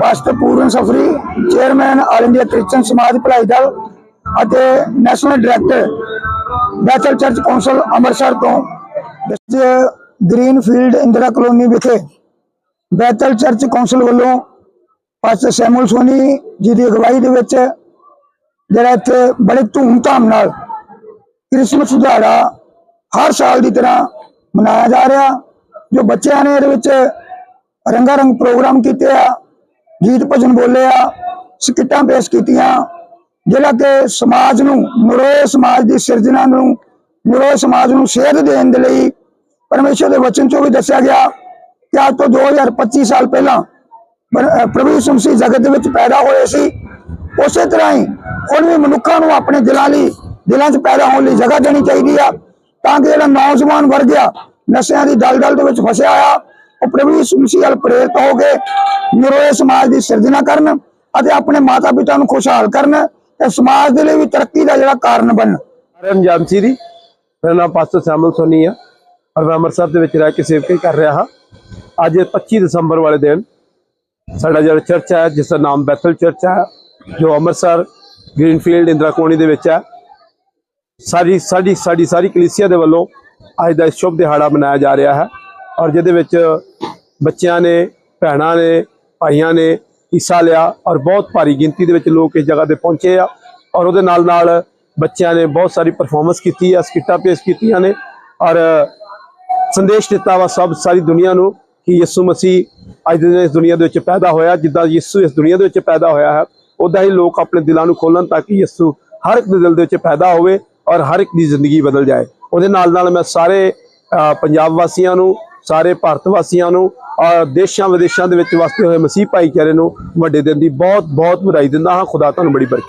Pastor Puran Safri, chairman all India Christian ਸਮਾਜ ਭਲਾਈ ਦਲ ਅਤੇ national director Bethel church council Amritsar ਤੋਂ green field Indira colony ਵਿਖੇ Bethel church council ਵੱਲੋਂ pastor Samuel Soni ji ਦੀ ਅਗਵਾਈ ਦੇ ਵਿੱਚ ਜਿਹੜਾ ਇੱਥੇ ਬੜੇ ਧੂਮਧਾਮ ਨਾਲ ਕ੍ਰਿਸਮਸ ਦਿਹਾੜਾ ਹਰ ਸਾਲ ਦੀ ਤਰ੍ਹਾਂ ਮਨਾਇਆ ਜਾ ਰਿਹਾ, ਜੋ ਬੱਚਿਆਂ ਨੇ ਇਹਦੇ ਵਿੱਚ ਰੰਗਾ ਰੰਗ ਪ੍ਰੋਗਰਾਮ ਕੀਤੇ ਆ। ਗੀਤ ਭਜਨ ਬੋਲੇ ਆ, ਸਕਿੱਟਾਂ ਪੇਸ਼ ਕੀਤੀਆਂ। ਜਿਹੜਾ ਕਿ ਸਮਾਜ ਨੂੰ, ਨਰੋਏ ਸਮਾਜ ਦੀ ਸਿਰਜਣਾ ਨੂੰ, ਨਰੋਏ ਸਮਾਜ ਨੂੰ ਸੇਧ ਦੇਣ ਦੇ ਲਈ ਪਰਮੇਸ਼ਰ ਦੇ ਵਚਨ ਚੋਂ ਵੀ ਦੱਸਿਆ ਗਿਆ ਕਿ ਅੱਜ ਤੋਂ 2025 ਸਾਲ ਪਹਿਲਾਂ ਪ੍ਰਭੂ ਯਿਸੂ ਮਸੀਹ ਜਗਤ ਦੇ ਵਿੱਚ ਪੈਦਾ ਹੋਏ ਸੀ। ਉਸੇ ਤਰ੍ਹਾਂ ਹੀ ਹੁਣ ਵੀ ਮਨੁੱਖਾਂ ਨੂੰ ਆਪਣੇ ਦਿਲਾਂ ਲਈ, ਦਿਲਾਂ 'ਚ ਪੈਦਾ ਹੋਣ ਲਈ ਜਗ੍ਹਾ ਦੇਣੀ ਚਾਹੀਦੀ ਆ, ਤਾਂ ਕਿ ਜਿਹੜਾ ਨੌਜਵਾਨ ਵਰਗ ਆ ਨਸ਼ਿਆਂ ਦੀ ਦਲਦਲ ਦੇ ਵਿੱਚ ਫਸਿਆ ਆ ਉਹ ਪ੍ਰਭੂ ਯਿਸੂ ਮਸੀਹ ਵੱਲ ਪ੍ਰੇਰਿਤ ਹੋ ਕੇ ਨਿਰੋਏ ਸਮਾਜ ਦੀ ਸਿਰਜਣਾ ਕਰਨ ਅਤੇ ਆਪਣੇ ਮਾਤਾ ਪਿਤਾ ਨੂੰ ਖੁਸ਼ਹਾਲ ਕਰਨ, ਤੇ ਸਮਾਜ ਦੇ ਲਈ ਵੀ ਤਰੱਕੀ ਦਾ ਜਿਹੜਾ ਕਾਰਨ ਬਣਨ। ਸਾਰਿਆਂ ਜਾਨਸੀ ਦੀ ਮੇਰਾ ਨਾਮ ਪਾਸਟਰ ਸ਼ਾਮਲ ਸੋਨੀ ਆ। ਔਰ ਮੈਂ ਅੰਮ੍ਰਿਤਸਰ ਦੇ ਵਿੱਚ ਰਹਿ ਕੇ ਸੇਵਕਾਈ ਕਰ ਰਿਹਾ ਹਾਂ। ਅੱਜ 25 ਦਸੰਬਰ ਵਾਲੇ ਦਿਨ ਸਾਡਾ ਜਿਹੜਾ ਚਰਚ ਹੈ, ਜਿਸ ਦਾ ਨਾਮ ਬੈਥਲ ਚਰਚ ਹੈ, ਜੋ ਅੰਮ੍ਰਿਤਸਰ, ਗ੍ਰੀਨਫੀਲਡ ਇੰਦਰਾ ਕੋਣੀ ਦੇ ਵਿੱਚ ਹੈ, ਸਾਰੀ, ਸਾਡੀ ਸਾਡੀ ਸਾਰੀ ਕਲੀਸਿਆ ਦੇ ਵੱਲੋਂ ਅੱਜ ਦਾ ਸ਼ੁਭ ਦਿਹਾੜਾ ਮਨਾਇਆ ਜਾ ਰਿਹਾ ਹੈ। ਔਰ ਜਿਹਦੇ ਵਿੱਚ ਬੱਚਿਆਂ ਨੇ, ਭੈਣਾਂ ਨੇ, ਭਾਈਆਂ ਨੇ ਹਿੱਸਾ ਲਿਆ ਔਰ ਬਹੁਤ ਭਾਰੀ ਗਿਣਤੀ ਦੇ ਵਿੱਚ ਲੋਕ ਇਸ ਜਗ੍ਹਾ ਤੇ ਪਹੁੰਚੇ ਆ ਔਰ ਉਹਦੇ ਨਾਲ ਨਾਲ ਬੱਚਿਆਂ ਨੇ ਬਹੁਤ ਸਾਰੀ ਪਰਫਾਰਮੈਂਸ ਕੀਤੀ ਆ, ਸਕਿੱਟਾਂ ਪੇਸ਼ ਕੀਤੀਆਂ ਨੇ ਔਰ ਸੰਦੇਸ਼ ਦਿੱਤਾ ਵਾ ਸਭ, ਸਾਰੀ ਦੁਨੀਆ ਨੂੰ ਕਿ ਯਿਸੂ ਮਸੀਹ ਅੱਜ ਦੇ ਦਿਨ ਇਸ ਦੁਨੀਆ ਦੇ ਵਿੱਚ ਪੈਦਾ ਹੋਇਆ, ਜਿੱਦਾਂ ਯਿਸੂ ਇਸ ਦੁਨੀਆ ਦੇ ਵਿੱਚ ਪੈਦਾ ਹੋਇਆ ਹੈ ਉਦਾਂ ਹੀ ਲੋਕ ਆਪਣੇ ਦਿਲਾਂ ਨੂੰ ਖੋਲਣ ਤਾਂ ਕਿ ਯਿਸੂ ਹਰ ਇੱਕ ਦੇ ਦਿਲ ਦੇ ਵਿੱਚ ਪੈਦਾ ਹੋਵੇ ਔਰ ਹਰ ਇੱਕ ਦੀ ਜ਼ਿੰਦਗੀ ਬਦਲ ਜਾਏ। ਉਹਦੇ ਨਾਲ ਨਾਲ ਮੈਂ ਸਾਰੇ ਪੰਜਾਬ ਵਾਸੀਆਂ ਨੂੰ, ਸਾਰੇ ਭਾਰਤ ਵਾਸੀਆਂ ਨੂੰ ਦੇਸ਼ਾਂ ਵਿਦੇਸ਼ਾਂ ਦੇ ਵਿੱਚ ਵਸਦੇ ਹੋਏ ਮਸੀਹ ਭਾਈਚਾਰੇ ਨੂੰ ਵੱਡੇ ਦਿਨ ਦੀ ਬਹੁਤ ਬਹੁਤ ਵਧਾਈ ਦਿੰਦਾ ਹਾਂ। ਖੁਦਾ ਤੁਹਾਨੂੰ ਬੜੀ ਬਰਕਤ